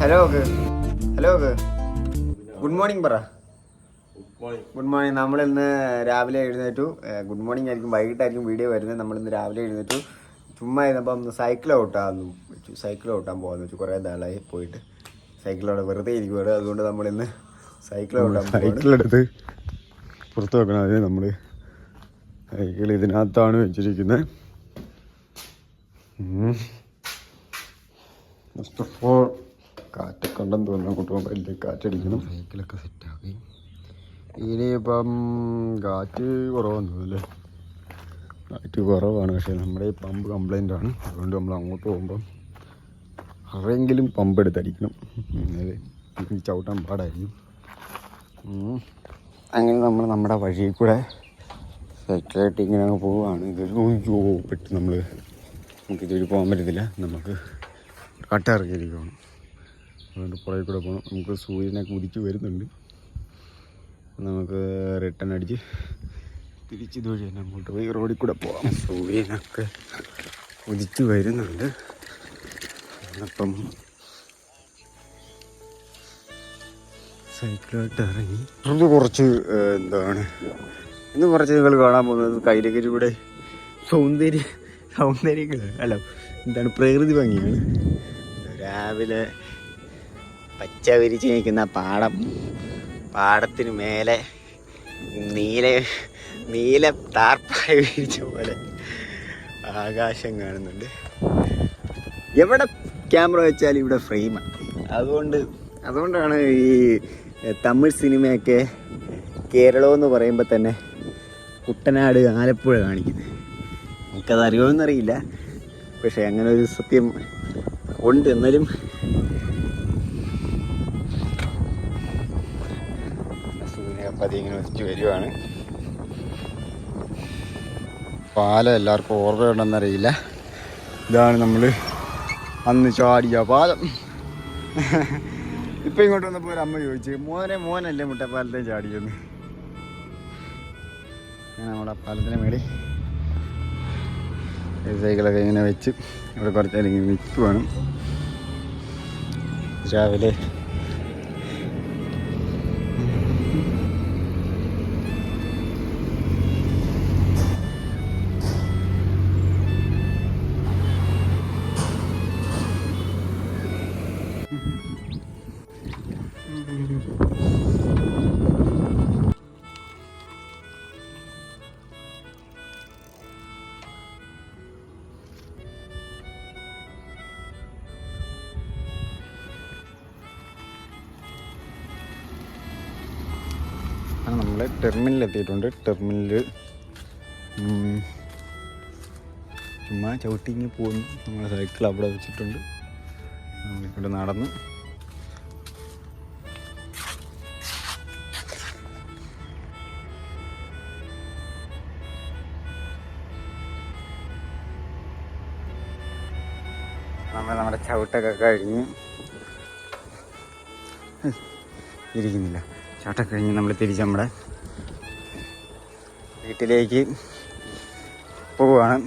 Hello hello good morning പറ good morning നമ്മൾ ഇന്ന് രാവിലെ എഴുന്നേറ്റു ഗുഡ് മോർണിംഗ് ആയിരിക്കും വൈകിട്ടായിരിക്കും വീഡിയോ വരുന്നത് നമ്മൾ ഇന്ന് രാവിലെ എഴുന്നേറ്റു ചുമ്മാ ഇരുന്നപ്പം സൈക്കിൾ ഓട്ടാന്ന് വെച്ചു സൈക്കിൾ ഓട്ടാൻ പോകാന്ന് വെച്ചു കുറേ നാളായി പോയിട്ട് സൈക്കിളോടെ വെറുതെ ഇരിക്കുവാണ് അതുകൊണ്ട് നമ്മൾ ഇന്ന് സൈക്കിൾ ഓട്ടാൻ സൈക്കിളെടുത്ത് പുറത്ത് വെക്കണം അതിന് നമ്മൾ സൈക്കിൾ ഇതിനകത്താണ് വെച്ചിരിക്കുന്നത് ഫസ്റ്റ് ഓഫ് ഓൾ കാറ്റൊക്കെ ഉണ്ടെന്ന് തോന്നുന്നു. അങ്ങോട്ട് പോകുമ്പോൾ വലിയ കാറ്റടിക്കണം. സൈക്കിളൊക്കെ സെറ്റാക്കി ഇനിയിപ്പം കാറ്റ് കുറവാന്ന് തോന്നുന്നല്ലേ കാറ്റ് കുറവാണ്. പക്ഷേ നമ്മുടെ ഈ പമ്പ് കംപ്ലൈന്റ് ആണ്. അതുകൊണ്ട് നമ്മൾ അങ്ങോട്ട് പോകുമ്പം ആരെങ്കിലും പമ്പ് എടുത്തടിക്കണം. അതെ ചവിട്ടാൻ പാടായിരിക്കും. അങ്ങനെ നമ്മൾ നമ്മുടെ വഴിയിൽ കൂടെ സൈക്കിളായിട്ട് ഇങ്ങനെ അങ്ങ് പോവുകയാണ് ഇതൊരു പെട്ട് നമ്മൾ നമുക്ക് ഇതുവഴി പോകാൻ പറ്റത്തില്ല. നമുക്ക് കട്ട പോകണം അതുകൊണ്ട് പുറകെ കൂടെ പോകണം നമുക്ക് സൂര്യനൊക്കെ ഉദിച്ച് വരുന്നുണ്ട്. നമുക്ക് റിട്ടേൺ അടിച്ച് തിരിച്ച് ഇതുവഴി തന്നെ അങ്ങോട്ട് പോയി റോഡിൽ കൂടെ പോകാം സൂര്യനൊക്കെ ഉദിച്ച് വരുന്നുണ്ട്. അപ്പം സൈക്കിളായിട്ട് ഇറങ്ങി. ഇത് കുറച്ച് എന്താണ്? ഇന്ന് കുറച്ച് നിങ്ങൾ കാണാൻ പോകുന്നത് കൈലകരിയുടെ സൗന്ദര്യ സൗന്ദര്യങ്ങൾ. അല്ല എന്താണ് പ്രകൃതി ഭംഗിയാണ് രാവിലെ പച്ച വിരിച്ച് നിൽക്കുന്ന പാടം. പാടത്തിന് മേലെ നീല നീല താർപ്പായ വിരിച്ച പോലെ ആകാശം കാണുന്നുണ്ട്. എവിടെ ക്യാമറ വെച്ചാലും ഇവിടെ ഫ്രെയിമാണ് അതുകൊണ്ട് അതുകൊണ്ടാണ് ഈ തമിഴ് സിനിമയൊക്കെ കേരളം എന്ന് പറയുമ്പോൾ തന്നെ കുട്ടനാട് ആലപ്പുഴ കാണിക്കുന്നത്. നമുക്കത് അറിയുമെന്നറിയില്ല. പക്ഷേ അങ്ങനെ ഒരു സത്യം ഉണ്ട് എന്നാലും സൂര്യപ്പതി ഇങ്ങനെ വെച്ച് വരുവാണ്. പാലം എല്ലാവർക്കും ഓർമ്മയുണ്ടെന്നറിയില്ല ഇതാണ് നമ്മൾ അന്ന് ചാടിയ പാലം. ഇപ്പം ഇങ്ങോട്ട് വന്നപ്പോൾ ഒരു അമ്മ ചോദിച്ചു മോനെ മോനല്ലേ മുട്ടപ്പാലത്തെ ചാടിയെന്ന് അങ്ങനെ നമ്മുടെ പാലത്തിന് മേടി സൈക്കിളൊക്കെ ഇങ്ങനെ വെച്ച് ഇവിടെ കുറച്ച് നേരം ഇങ്ങനെ നിൽക്കുവാണ് രാവിലെ നമ്മൾ ടെർമിനൽ എത്തിയിട്ടുണ്ട് ടെർമിനൽ ചുമ്മാ ചവിട്ടിങ്ങി പോകുന്നു. നമ്മൾ സൈക്കിൾ അവിടെ വെച്ചിട്ടുണ്ട്. നമ്മളിക്കൂടെ നടന്നു. നമ്മൾ നമ്മുടെ ചവിട്ടൊക്കെ കഴിഞ്ഞ് ഇരിക്കുന്നില്ല. ചവിട്ടൊക്കെ കഴിഞ്ഞ് നമ്മൾ തിരിച്ച് നമ്മുടെ വീട്ടിലേക്ക് പോവുകയാണ്